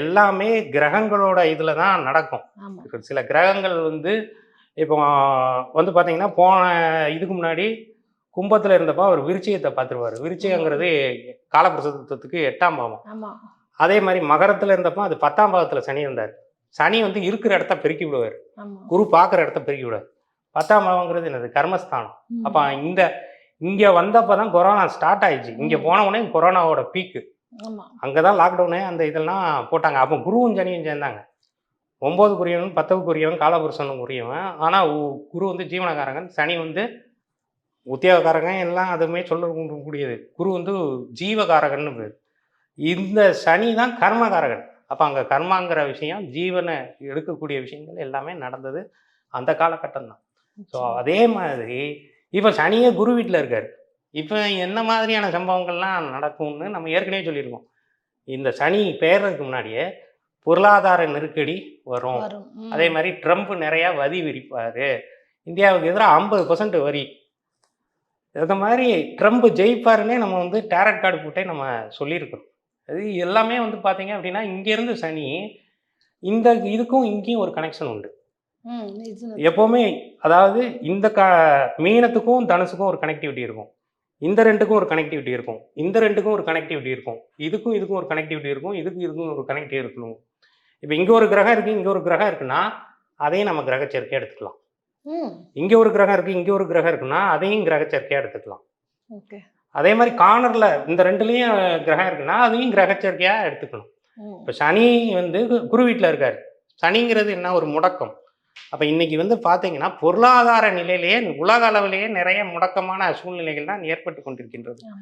எல்லாமே கிரகங்களோட இதில் தான் நடக்கும். சில கிரகங்கள் வந்து இப்போ வந்து பார்த்தீங்கன்னா போன இதுக்கு முன்னாடி கும்பத்தில் இருந்தப்போ அவர் விருச்சிகத்தை பார்த்துருவார். விருச்சிகங்கிறது காலப்பிரசத்துவத்துக்கு எட்டாம் பாவம். அதே மாதிரி மகரத்தில் இருந்தப்போ அது பத்தாம் பாவத்தில் சனி இருந்தார் சனி வந்து இருக்கிற இடத்த பெருக்கி விடுவார். குரு பார்க்குற இடத்த பெருக்கி விடுவார். பத்தாம் பாவங்கிறது என்னது? கர்மஸ்தானம். அப்போ இந்த இங்கே வந்தப்போ தான் கொரோனா ஸ்டார்ட் ஆயிடுச்சு. இங்கே. போன உடனே கொரோனாவோட பீக்கு அங்கே தான் லாக்டவுனு அந்த இதெல்லாம் போட்டாங்க. அப்போ குருவும் சனியும் சேர்ந்தாங்க. ஒம்பது குறியவன் பத்தவு குறியவன் காலபுருஷனும் குறியவன் ஆனால் குரு வந்து ஜீவனகாரகன் சனி வந்து உத்தியோகக்காரகன். எல்லாம் அதுவுமே சொல்லக்கூடியது குரு வந்து ஜீவகாரகன்னு பேர். இந்த சனி தான் கர்மகாரகன். அப்போ அங்கே கர்மாங்கிற விஷயம் ஜீவனை எடுக்கக்கூடிய விஷயங்கள் எல்லாமே நடந்தது அந்த காலகட்டம் தான். ஸோ அதே மாதிரி இப்போ சனியே குரு வீட்டில் இருக்கார். இப்போ என்ன மாதிரியான சம்பவங்கள்லாம் நடக்கும்னு நம்ம ஏற்கனவே சொல்லியிருக்கோம். இந்த சனி பெயர்றதுக்கு முன்னாடியே பொருளாதார நெருக்கடி வரும். அதே மாதிரி ட்ரம்ப் நிறையா வரி விரிப்பார். இந்தியாவுக்கு எதிராக ஐம்பது பர்சன்ட் வரி. இந்த மாதிரி ட்ரம்ப் ஜெயிப்பாருன்னே நம்ம வந்து டேரட் கார்டு போட்டே நம்ம சொல்லியிருக்கிறோம். அது எல்லாமே வந்து பார்த்தீங்க அப்படின்னா இங்கேருந்து சனி இந்த இதுக்கும் இங்கேயும் ஒரு கனெக்ஷன் உண்டு. எப்போவுமே அதாவது இந்த க மீனத்துக்கும் தனுசுக்கும் ஒரு கனெக்டிவிட்டி இருக்கும். இந்த ரெண்டுக்கும் ஒரு கனெக்டிவிட்டி இருக்கும். இந்த ரெண்டுக்கும் ஒரு கனெக்டிவிட்டி இருக்கும். இதுக்கும் இதுக்கும் ஒரு கனெக்டிவிட்டி இருக்கும். இதுக்கும் இதுக்கும் ஒரு கனெக்டிவிட்டி இருக்கணும். இப்போ இங்கே ஒரு கிரகம் இருக்குது இங்கே ஒரு கிரகம் இருக்குன்னா அதையும் நம்ம கிரக சேர்க்கையாக எடுத்துக்கலாம் இங்கே ஒரு கிரகம் இருக்குது இங்கே ஒரு கிரகம் இருக்குன்னா அதையும் கிரக சேர்க்கையாக எடுத்துக்கலாம். ஓகே. அதே மாதிரி கார்னரில் இந்த ரெண்டுலேயும் கிரகம் இருக்குன்னா அதையும் கிரக சேர்க்கையாக எடுத்துக்கணும் இப்போ சனி வந்து குரு வீட்டில் இருக்கார். சனிங்கிறது என்ன? ஒரு முடக்கம். அப்போ இன்னைக்கு வந்து பார்த்தீங்கன்னா பொருளாதார நிலையிலேயே உலக அளவிலேயே நிறைய முடக்கமான சூழ்நிலைகள் தான் ஏற்பட்டு கொண்டிருக்கின்றது.